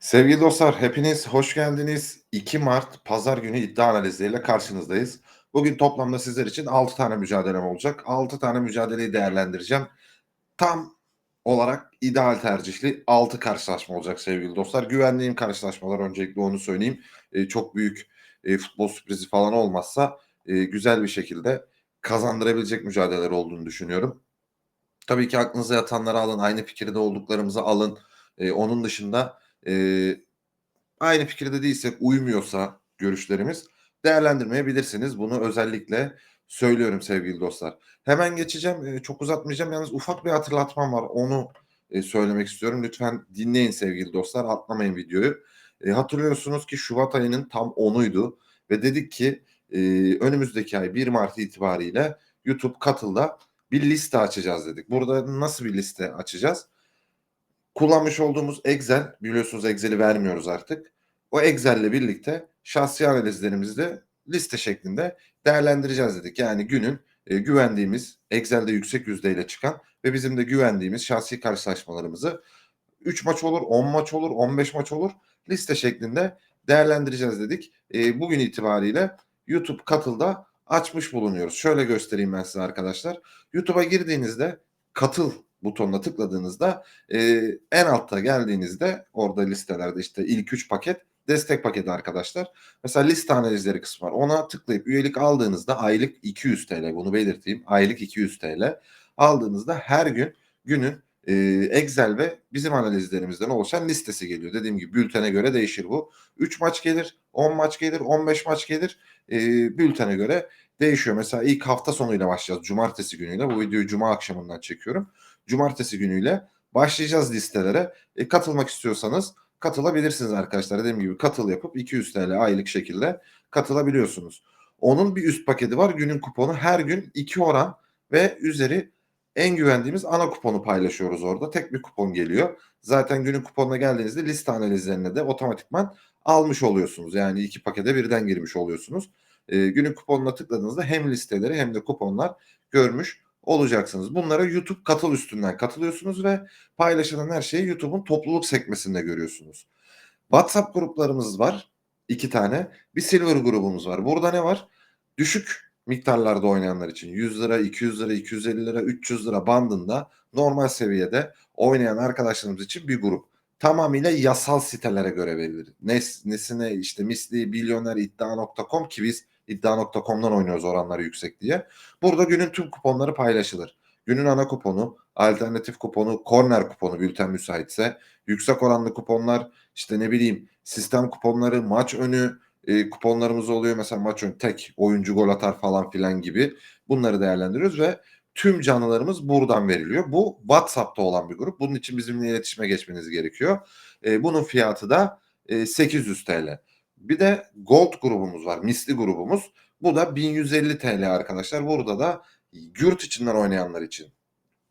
Sevgili dostlar, hepiniz hoş geldiniz. 2 Mart Pazar günü iddia analizleriyle karşınızdayız. Bugün toplamda sizler için 6 tane mücadelem olacak. 6 tane mücadeleyi değerlendireceğim. Tam olarak ideal tercihli 6 karşılaşma olacak sevgili dostlar. Güvendiğim karşılaşmalar öncelikle onu söyleyeyim. Eee, çok büyük, eee, futbol sürprizi falan olmazsa, eee, güzel bir şekilde kazandırabilecek mücadeleler olduğunu düşünüyorum. Tabii ki aklınıza yatanları alın, aynı fikirde olduklarımızı alın. Eee, onun dışında, eee, aynı fikirde değilsek, uymuyorsa görüşlerimiz değerlendirmeyebilirsiniz. Bunu özellikle söylüyorum sevgili dostlar. Hemen geçeceğim, eee, çok uzatmayacağım. Yalnız ufak bir hatırlatmam var. Onu, eee, söylemek istiyorum. Lütfen dinleyin sevgili dostlar, atlamayın videoyu. Eee, hatırlıyorsunuz ki şubat ayının tam 10'uydu ve dedik ki, eee, önümüzdeki ay 1 Mart itibariyle YouTube Katıl'da bir liste açacağız dedik. Burada nasıl bir liste açacağız? Kullanmış olduğumuz Excel, biliyorsunuz Excel'i vermiyoruz artık. O Excel'le birlikte şahsi analizlerimizi de liste şeklinde değerlendireceğiz dedik. Yani günün, eee, güvendiğimiz, Excel'de yüksek yüzdeyle çıkan ve bizim de güvendiğimiz şahsi karşılaşmalarımızı 3 maç olur, 10 maç olur, 15 maç olur, liste şeklinde değerlendireceğiz dedik. Eee, bugün itibariyle YouTube Katıl'da açmış bulunuyoruz. Şöyle göstereyim ben size arkadaşlar. YouTube'a girdiğinizde katıl butonuna tıkladığınızda eee, en altta geldiğinizde orada listelerde işte ilk 3 paket destek paketi arkadaşlar. Mesela liste analizleri kısmı var. Ona tıklayıp üyelik aldığınızda aylık 200 TL bunu belirteyim. Aylık 200 TL aldığınızda her gün günün eee, Excel ve bizim analizlerimizden oluşan listesi geliyor. Dediğim gibi bültene göre değişir bu. 3 maç gelir, 10 maç gelir, 15 maç gelir. Eee, bültene göre değişiyor. Mesela ilk hafta sonuyla başlayacağız. Cumartesi günüyle. Bu videoyu cuma akşamından çekiyorum. Cumartesi günüyle başlayacağız listelere. E, katılmak istiyorsanız katılabilirsiniz arkadaşlar. Dediğim gibi katıl yapıp 200 TL aylık şekilde katılabiliyorsunuz. Onun bir üst paketi var. Günün kuponu her gün 2 oran ve üzeri en güvendiğimiz ana kuponu paylaşıyoruz orada. Tek bir kupon geliyor. Zaten günün kuponuna geldiğinizde liste analizlerine de otomatikman almış oluyorsunuz. Yani iki pakete birden girmiş oluyorsunuz. Eee, günün kuponuna tıkladığınızda hem listeleri hem de kuponlar görmüş olacaksınız. Bunlara YouTube katıl üstünden katılıyorsunuz ve paylaşılan her şeyi YouTube'un topluluk sekmesinde görüyorsunuz. WhatsApp gruplarımız var 2 tane. Bir Silver grubumuz var. Burada ne var? Düşük miktarlarda oynayanlar için 100 lira, 200 lira, 250 lira, 300 lira bandında normal seviyede oynayan arkadaşlarımız için bir grup. Tamamıyla yasal sitelere göre verilir. Nes, nesine işte misli, milyoner, iddia.com ki biz iddia.com'dan oynuyoruz oranları yüksek diye. Burada günün tüm kuponları paylaşılır. Günün ana kuponu, alternatif kuponu, korner kuponu bülten müsaitse, yüksek oranlı kuponlar, işte ne bileyim sistem kuponları, maç önü e, kuponlarımız oluyor. Mesela maç önü tek oyuncu gol atar falan filan gibi bunları değerlendiriyoruz ve tüm canlılarımız buradan veriliyor. Bu WhatsApp'ta olan bir grup. Bunun için bizimle iletişime geçmeniz gerekiyor. E, bunun fiyatı da e, 800 TL. Bir de Gold grubumuz var. Misli grubumuz. Bu da 1150 TL arkadaşlar. Burada da yurt içinden oynayanlar için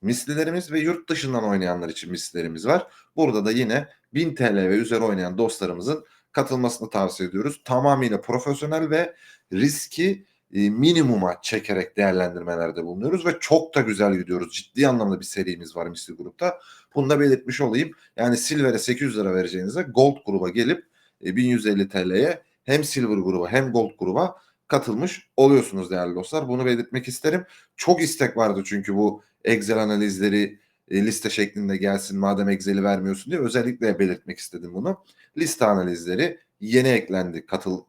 mislilerimiz ve yurt dışından oynayanlar için mislilerimiz var. Burada da yine 1000 TL ve üzeri oynayan dostlarımızın katılmasını tavsiye ediyoruz. Tamamıyla profesyonel ve riski e, minimuma çekerek değerlendirmelerde bulunuyoruz ve çok da güzel gidiyoruz. Ciddi anlamda bir serimiz var misli grupta. Bunu da belirtmiş olayım. Yani Silver'e 800 lira vereceğinize Gold gruba gelip e, 1150 TL'ye hem Silver gruba hem Gold gruba katılmış oluyorsunuz değerli dostlar. Bunu belirtmek isterim. Çok istek vardı çünkü bu Excel analizleri e, liste şeklinde gelsin madem Excel'i vermiyorsun diye özellikle belirtmek istedim bunu. Liste analizleri yeni eklendi katıl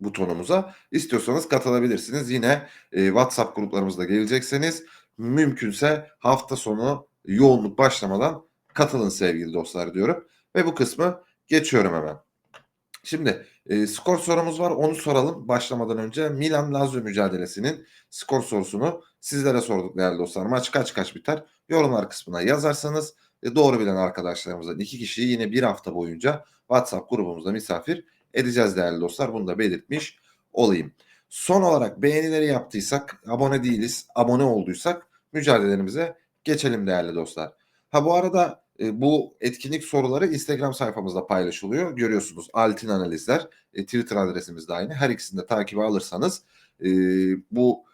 butonumuza. İstiyorsanız katılabilirsiniz. Yine e, WhatsApp gruplarımızda gelecekseniz mümkünse hafta sonu yoğunluk başlamadan katılın sevgili dostlar diyorum. Ve bu kısmı geçiyorum hemen. Şimdi e, skor sorumuz var. Onu soralım başlamadan önce. Milan Lazio mücadelesinin skor sorusunu sizlere sorduk değerli dostlar. Maç kaç kaç biter? Yorumlar kısmına yazarsanız e, doğru bilen arkadaşlarımızdan iki kişiyi yine bir hafta boyunca WhatsApp grubumuzda misafir edeceğiz değerli dostlar. Bunu da belirtmiş olayım. Son olarak beğenileri yaptıysak, abone değiliz, abone olduysak mücadelelerimize geçelim değerli dostlar. Ha bu arada e, bu etkinlik soruları Instagram sayfamızda paylaşılıyor. Görüyorsunuz Altin Analizler. E, Twitter adresimiz de aynı. Her ikisini de takibe alırsanız e, bu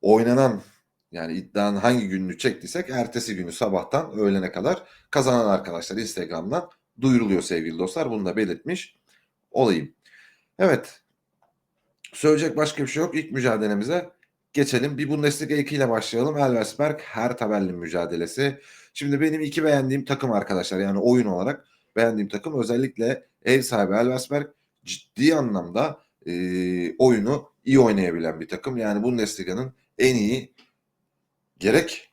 oynanan Yani iddianın hangi gününü çektiysek ertesi günü sabahtan öğlene kadar kazanan arkadaşlar Instagram'dan duyuruluyor sevgili dostlar. Bunu da belirtmiş olayım. Evet. Söyleyecek başka bir şey yok. İlk mücadelemize geçelim. Bir Bundesliga 2 ile başlayalım. Elversberg Hertha Berlin mücadelesi. Şimdi benim iki beğendiğim takım arkadaşlar. Yani oyun olarak beğendiğim takım özellikle ev sahibi Elversberg ciddi anlamda e, oyunu iyi oynayabilen bir takım. Yani Bundesliga'nın en iyi gerek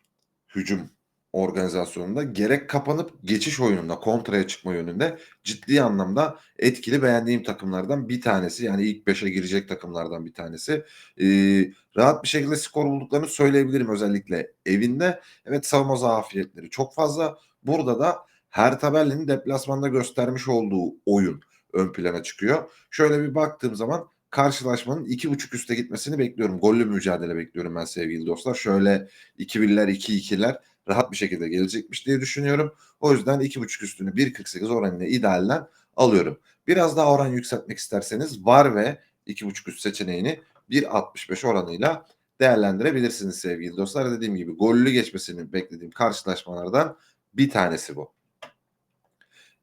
hücum organizasyonunda gerek kapanıp geçiş oyununda kontraya çıkma yönünde ciddi anlamda etkili beğendiğim takımlardan bir tanesi. Yani ilk 5'e girecek takımlardan bir tanesi. Ee, rahat bir şekilde skor bulduklarını söyleyebilirim özellikle evinde. Evet savunma zafiyetleri çok fazla. Burada da her tabelinin deplasmanda göstermiş olduğu oyun ön plana çıkıyor. Şöyle bir baktığım zaman karşılaşmanın iki buçuk üste gitmesini bekliyorum. Gollü mücadele bekliyorum ben sevgili dostlar. Şöyle 2-1'ler 2-2'ler rahat bir şekilde gelecekmiş diye düşünüyorum. O yüzden iki buçuk üstünü 1.48 oranıyla idealden alıyorum. Biraz daha oran yükseltmek isterseniz var ve iki buçuk üst seçeneğini 1.65 oranıyla değerlendirebilirsiniz sevgili dostlar. Dediğim gibi gollü geçmesini beklediğim karşılaşmalardan bir tanesi bu.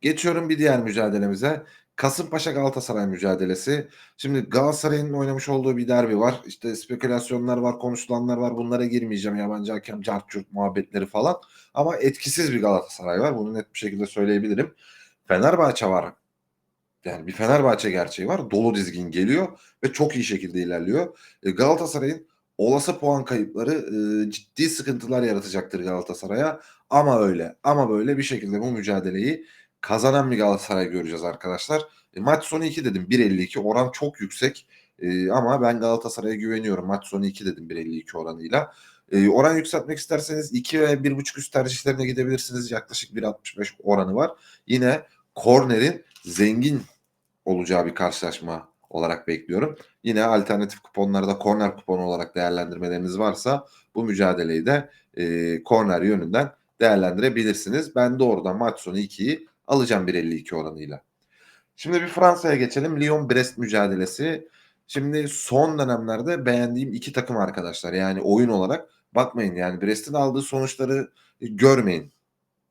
Geçiyorum bir diğer mücadelemize. Kasımpaşa Galatasaray mücadelesi. Şimdi Galatasaray'ın oynamış olduğu bir derbi var. İşte spekülasyonlar var, konuşulanlar var. Bunlara girmeyeceğim. Yabancı hakem, cartçurt muhabbetleri falan. Ama etkisiz bir Galatasaray var. Bunu net bir şekilde söyleyebilirim. Fenerbahçe var. Yani bir Fenerbahçe gerçeği var. Dolu dizgin geliyor ve çok iyi şekilde ilerliyor. E, Galatasaray'ın olası puan kayıpları e, ciddi sıkıntılar yaratacaktır Galatasaray'a. Ama öyle ama böyle bir şekilde bu mücadeleyi kazanan bir Galatasaray göreceğiz arkadaşlar. E, maç sonu 2 dedim 1.52 oran çok yüksek e, ama ben Galatasaray'a güveniyorum. Maç sonu 2 dedim 1.52 oranıyla. E, oran yükseltmek isterseniz 2 ve 1.5 üst tercihlerine gidebilirsiniz. Yaklaşık 1.65 oranı var. Yine kornerin zengin olacağı bir karşılaşma olarak bekliyorum. Yine alternatif kuponlarda korner kuponu olarak değerlendirmeleriniz varsa bu mücadeleyi de e, yönünden değerlendirebilirsiniz. Ben doğrudan maç sonu 2'yi alacağım 1.52 oranıyla. Şimdi bir Fransa'ya geçelim. Lyon-Brest mücadelesi. Şimdi son dönemlerde beğendiğim iki takım arkadaşlar. Yani oyun olarak bakmayın yani Brest'in aldığı sonuçları görmeyin.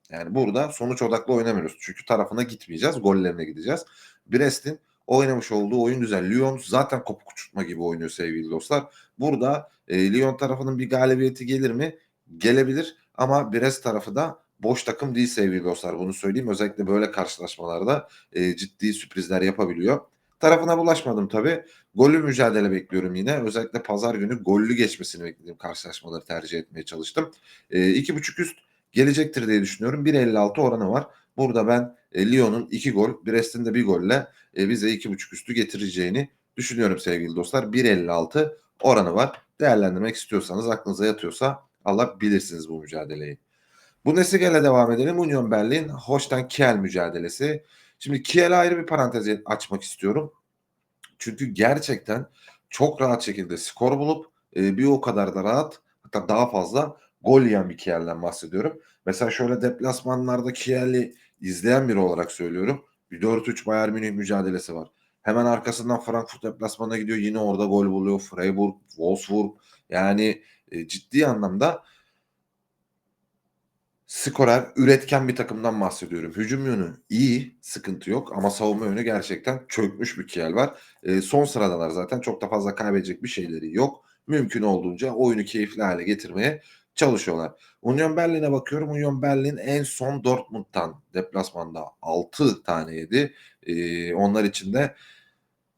Yani burada sonuç odaklı oynamıyoruz. Çünkü tarafına gitmeyeceğiz. Gollerine gideceğiz. Brest'in oynamış olduğu oyun güzel. Lyon zaten kopuk uçurtma gibi oynuyor sevgili dostlar. Burada e, Lyon tarafının bir galibiyeti gelir mi? Gelebilir ama Brest tarafı da boş takım değil sevgili dostlar. Bunu söyleyeyim. Özellikle böyle karşılaşmalarda e, ciddi sürprizler yapabiliyor. Tarafına bulaşmadım tabii. Gollü mücadele bekliyorum yine. Özellikle pazar günü gollü geçmesini beklediğim karşılaşmaları tercih etmeye çalıştım. E, iki buçuk üst gelecektir diye düşünüyorum. 1.56 oranı var. Burada ben e, Lyon'un 2 gol, Brest'in de 1 golle e, bize 2.5 üstü getireceğini düşünüyorum sevgili dostlar. 1.56 oranı var. Değerlendirmek istiyorsanız aklınıza yatıyorsa alabilirsiniz bu mücadeleyi. Bu Bundesliga devam edelim. Union Berlin, Holstein Kiel mücadelesi. Şimdi Kiel'e ayrı bir parantez açmak istiyorum. Çünkü gerçekten çok rahat şekilde skor bulup e, bir o kadar da rahat hatta daha fazla gol yiyen bir Kiel'den bahsediyorum. Mesela şöyle deplasmanlarda Kiel'i izleyen biri olarak söylüyorum. Bir 4-3 Bayern Münih mücadelesi var. Hemen arkasından Frankfurt deplasmanına gidiyor. Yine orada gol buluyor. Freiburg, Wolfsburg. Yani e, ciddi anlamda skorer, üretken bir takımdan bahsediyorum. Hücum yönü iyi, sıkıntı yok ama savunma yönü gerçekten çökmüş bir Kiel var. E, son sıradalar zaten çok da fazla kaybedecek bir şeyleri yok. Mümkün olduğunca oyunu keyifli hale getirmeye çalışıyorlar. Union Berlin'e bakıyorum. Union Berlin en son Dortmund'dan deplasmanda 6 tane yedi. E, onlar için de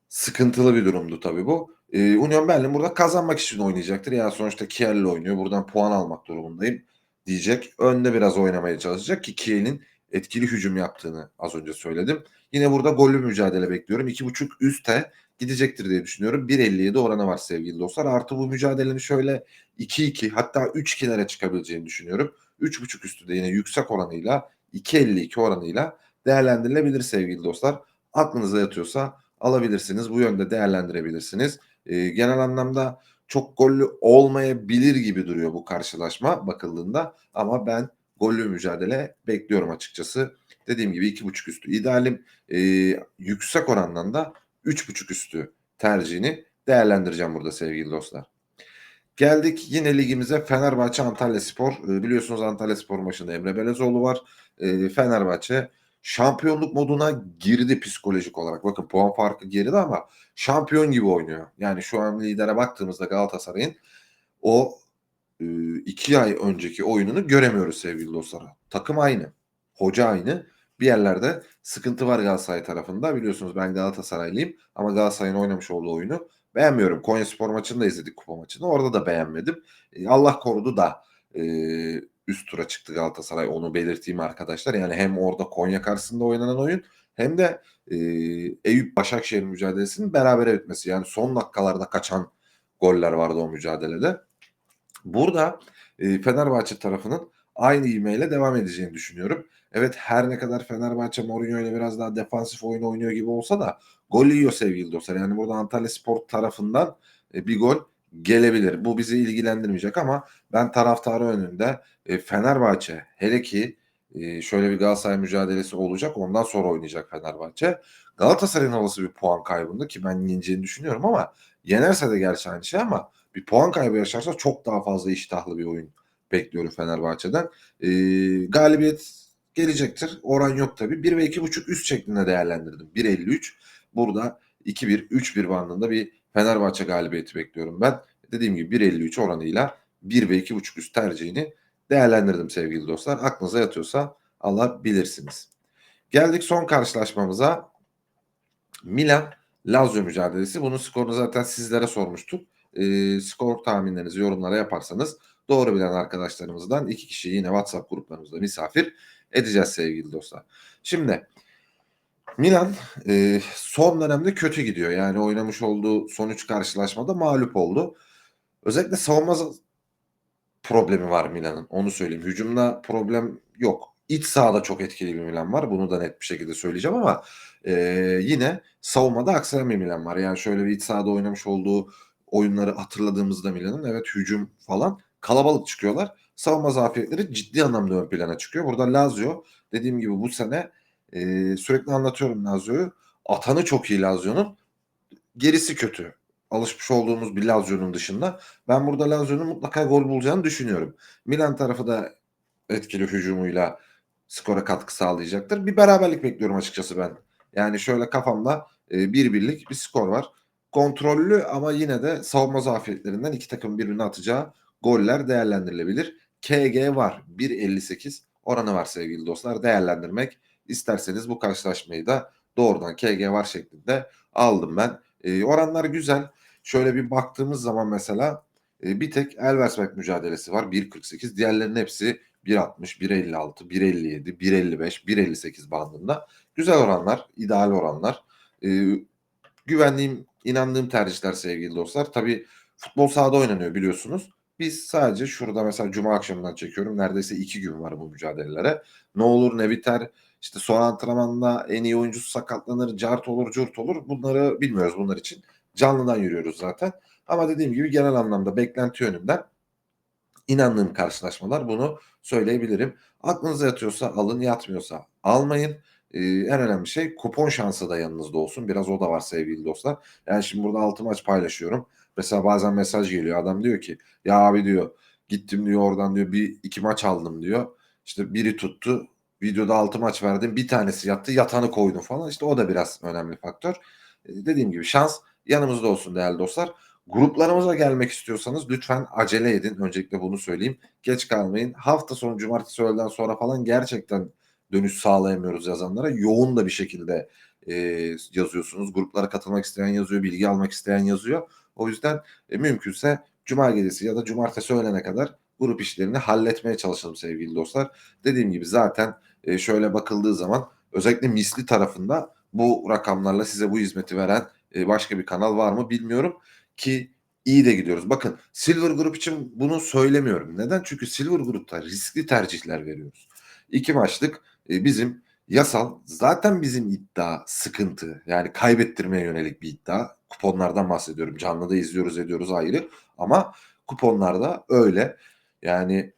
sıkıntılı bir durumdu tabii bu. E, Union Berlin burada kazanmak için oynayacaktır. Yani sonuçta Kiel'le oynuyor. Buradan puan almak durumundayım diyecek. Önde biraz oynamaya çalışacak ki Kiel'in etkili hücum yaptığını az önce söyledim. Yine burada gollü mücadele bekliyorum. 2.5 üste gidecektir diye düşünüyorum. 1.57 oranı var sevgili dostlar. Artı bu mücadelenin şöyle 2-2 hatta 3-2'lere çıkabileceğini düşünüyorum. 3.5 üstü de yine yüksek oranıyla 2.52 oranıyla değerlendirilebilir sevgili dostlar. Aklınıza yatıyorsa alabilirsiniz. Bu yönde değerlendirebilirsiniz. E, genel anlamda çok gollü olmayabilir gibi duruyor bu karşılaşma bakıldığında. Ama ben gollü mücadele bekliyorum açıkçası. Dediğim gibi 2.5 üstü idealim. E, yüksek orandan da 3.5 üstü tercihini değerlendireceğim burada sevgili dostlar. Geldik yine ligimize Fenerbahçe Antalyaspor. Eee, biliyorsunuz Antalyaspor maçında Emre Belezoğlu var. Eee, Fenerbahçe şampiyonluk moduna girdi psikolojik olarak. Bakın puan farkı geride ama şampiyon gibi oynuyor. Yani şu an lidere baktığımızda Galatasaray'ın o, ııı, 2 ay önceki oyununu göremiyoruz sevgili dostlar. Takım aynı, hoca aynı. Bir yerlerde sıkıntı var Galatasaray tarafında. Biliyorsunuz ben Galatasaraylıyım ama Galatasaray'ın oynamış olduğu oyunu beğenmiyorum. Konyaspor maçını da izledik, kupa maçını. Orada da beğenmedim. Eee, Allah korudu da, eee, üst tura çıktı Galatasaray. Onu belirteyim arkadaşlar. Yani hem orada Konya karşısında oynanan oyun hem de, eee, Eyüp Başakşehir mücadelesinin berabere bitmesi. Yani son dakikalarda kaçan goller vardı o mücadelede. Burada, eee, Fenerbahçe tarafının aynı ivmeyle devam edeceğini düşünüyorum. Evet, her ne kadar Fenerbahçe Mourinho'yla biraz daha defansif oyun oynuyor gibi olsa da gol yiyor sevgili dostlar. Yani burada Antalyaspor tarafından, eee, bir gol gelebilir. Bu bizi ilgilendirmeyecek ama ben taraftarı önünde, eee, Fenerbahçe hele ki, eee, şöyle bir Galatasaray mücadelesi olacak. Ondan sonra oynayacak Fenerbahçe. Galatasaray'ın olası bir puan kaybında ki ben yeneceğini düşünüyorum ama yenerse de gerçi aynı şey ama bir puan kaybı yaşarsa çok daha fazla iştahlı bir oyun bekliyorum Fenerbahçe'den. Eee, galibiyet gelecektir. Oran yok tabii. 1 ve 2.5 üst şeklinde değerlendirdim. 1.53 burada 2-1, 3-1 bandında bir Fenerbahçe galibiyeti bekliyorum ben. Dediğim gibi 1.53 oranıyla 1 ve 2.5 üst tercihini değerlendirdim sevgili dostlar. Aklınıza yatıyorsa alabilirsiniz. Geldik son karşılaşmamıza. Milan Lazio mücadelesi. Bunun skorunu zaten sizlere sormuştuk. Eee, skor tahminlerinizi yorumlara yaparsanız doğru bilen arkadaşlarımızdan 2 kişiyi yine WhatsApp gruplarımızda misafir edeceğiz sevgili dostlar. Şimdi Milan, eee, son dönemde kötü gidiyor. Yani oynamış olduğu son 3 karşılaşmada mağlup oldu. Özellikle savunma problemi var Milan'ın. Onu söyleyeyim. Hücumda problem yok. İç sahada çok etkili bir Milan var. Bunu da net bir şekilde söyleyeceğim ama, eee, yine savunmada aksayan bir Milan var. Yani şöyle bir iç sahada oynamış olduğu oyunları hatırladığımızda Milan'ın evet hücum falan kalabalık çıkıyorlar. Savunma zafiyetleri ciddi anlamda ön plana çıkıyor. Burada Lazio dediğim gibi bu sene, eee, sürekli anlatıyorum Lazio'yu. Atanı çok iyi Lazio'nun. Gerisi kötü. Alışmış olduğumuz bir Lazio'nun dışında. Ben burada Lazio'nun mutlaka gol bulacağını düşünüyorum. Milan tarafı da etkili hücumuyla skora katkı sağlayacaktır. Bir beraberlik bekliyorum açıkçası ben. Yani şöyle kafamda, eee, 1-1'lik bir skor var. Kontrollü ama yine de savunma zafiyetlerinden 2 takımın birbirine atacağı goller değerlendirilebilir. KG var. 1.58 oranı var sevgili dostlar. Değerlendirmek isterseniz bu karşılaşmayı da doğrudan KG var şeklinde aldım ben. Eee, oranlar güzel. Şöyle bir baktığımız zaman mesela, eee, bir tek Elversberg mücadelesi var 1.48. Diğerlerinin hepsi 1.60, 1.56, 1.57, 1.55, 1.58 bandında. Güzel oranlar, ideal oranlar. Eee, güvendiğim, inandığım tercihler sevgili dostlar. Tabii futbol sahada oynanıyor biliyorsunuz. Biz sadece şurada mesela cuma akşamından çekiyorum. Neredeyse 2 gün var bu mücadelelere. Ne olur ne biter, işte son antrenmanda en iyi oyuncusu sakatlanır, cart olur, curt olur. Bunları bilmiyoruz bunlar için. Canlıdan yürüyoruz zaten. Ama dediğim gibi genel anlamda beklenti yönünden inandığım karşılaşmalar bunu söyleyebilirim. Aklınıza yatıyorsa alın, yatmıyorsa almayın. Eee, en önemli şey kupon şansı da yanınızda olsun. Biraz o da var sevgili dostlar. Yani şimdi burada 6 maç paylaşıyorum. Mesela bazen mesaj geliyor. Adam diyor ki ya abi diyor gittim diyor oradan diyor bir iki maç aldım diyor. İşte biri tuttu. Videoda 6 maç verdim. Bir tanesi yattı. Yatanı koydum falan. İşte o da biraz önemli faktör. Eee, dediğim gibi şans yanımızda olsun değerli dostlar. Gruplarımıza gelmek istiyorsanız lütfen acele edin. Öncelikle bunu söyleyeyim. Geç kalmayın. Hafta sonu cumartesi öğleden sonra falan gerçekten dönüş sağlayamıyoruz yazanlara. Yoğun da bir şekilde, eee, yazıyorsunuz. Gruplara katılmak isteyen yazıyor, bilgi almak isteyen yazıyor. O yüzden, eee, mümkünse cuma gecesi ya da cumartesi öğlene kadar grup işlerini halletmeye çalışalım sevgili dostlar. Dediğim gibi zaten, eee, şöyle bakıldığı zaman özellikle misli tarafında bu rakamlarla size bu hizmeti veren, eee, başka bir kanal var mı bilmiyorum ki iyi de gidiyoruz. Bakın Silver Group için bunu söylemiyorum. Neden? Çünkü Silver Group'ta riskli tercihler veriyoruz. 2 maçlık, eee, bizim yasal zaten bizim iddia sıkıntı. Yani kaybettirmeye yönelik bir iddia. Kuponlardan bahsediyorum. Canlıda izliyoruz, ediyoruz ayrı ama kuponlarda öyle. Yani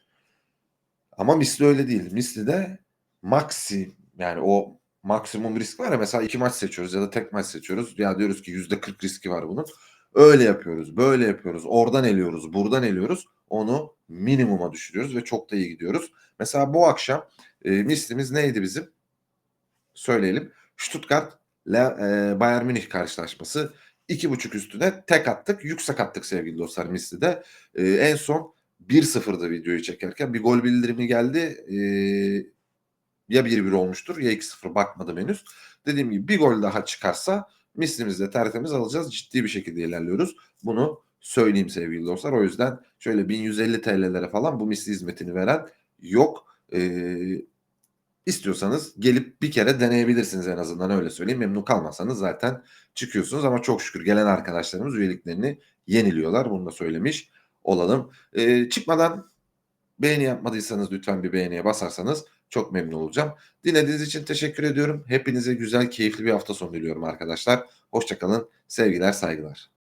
ama misli öyle değil. Mislide maksi yani o maksimum risk var ya mesela 2 maç seçiyoruz ya da tek maç seçiyoruz. Ya diyoruz ki %40 riski var bunun. Öyle yapıyoruz, böyle yapıyoruz, oradan eliyoruz, buradan eliyoruz. Onu minimuma düşürüyoruz ve çok da iyi gidiyoruz. Mesela bu akşam, eee, mislimiz neydi bizim? Söyleyelim. Stuttgart la eee, Bayern Münih karşılaşması. 2.5 üstüne tek attık, yüksek attık sevgili dostlar mislide. Eee, en son 1-0'dı videoyu çekerken. Bir gol bildirimi geldi. Eee, ya 1-1 olmuştur ya 2-0 bakmadım henüz. Dediğim gibi bir gol daha çıkarsa mislimizi de tertemiz alacağız. Ciddi bir şekilde ilerliyoruz. Bunu söyleyeyim sevgili dostlar. O yüzden şöyle 1.150 TL'lere falan bu misli hizmetini veren yok. Eee, istiyorsanız gelip bir kere deneyebilirsiniz en azından öyle söyleyeyim. Memnun kalmazsanız zaten çıkıyorsunuz ama çok şükür gelen arkadaşlarımız üyeliklerini yeniliyorlar. Bunu da söylemiş olalım. Eee, çıkmadan beğeni yapmadıysanız lütfen bir beğeniye basarsanız çok memnun olacağım. Dinlediğiniz için teşekkür ediyorum. Hepinize güzel, keyifli bir hafta sonu diliyorum arkadaşlar. Hoşça kalın. Sevgiler, saygılar.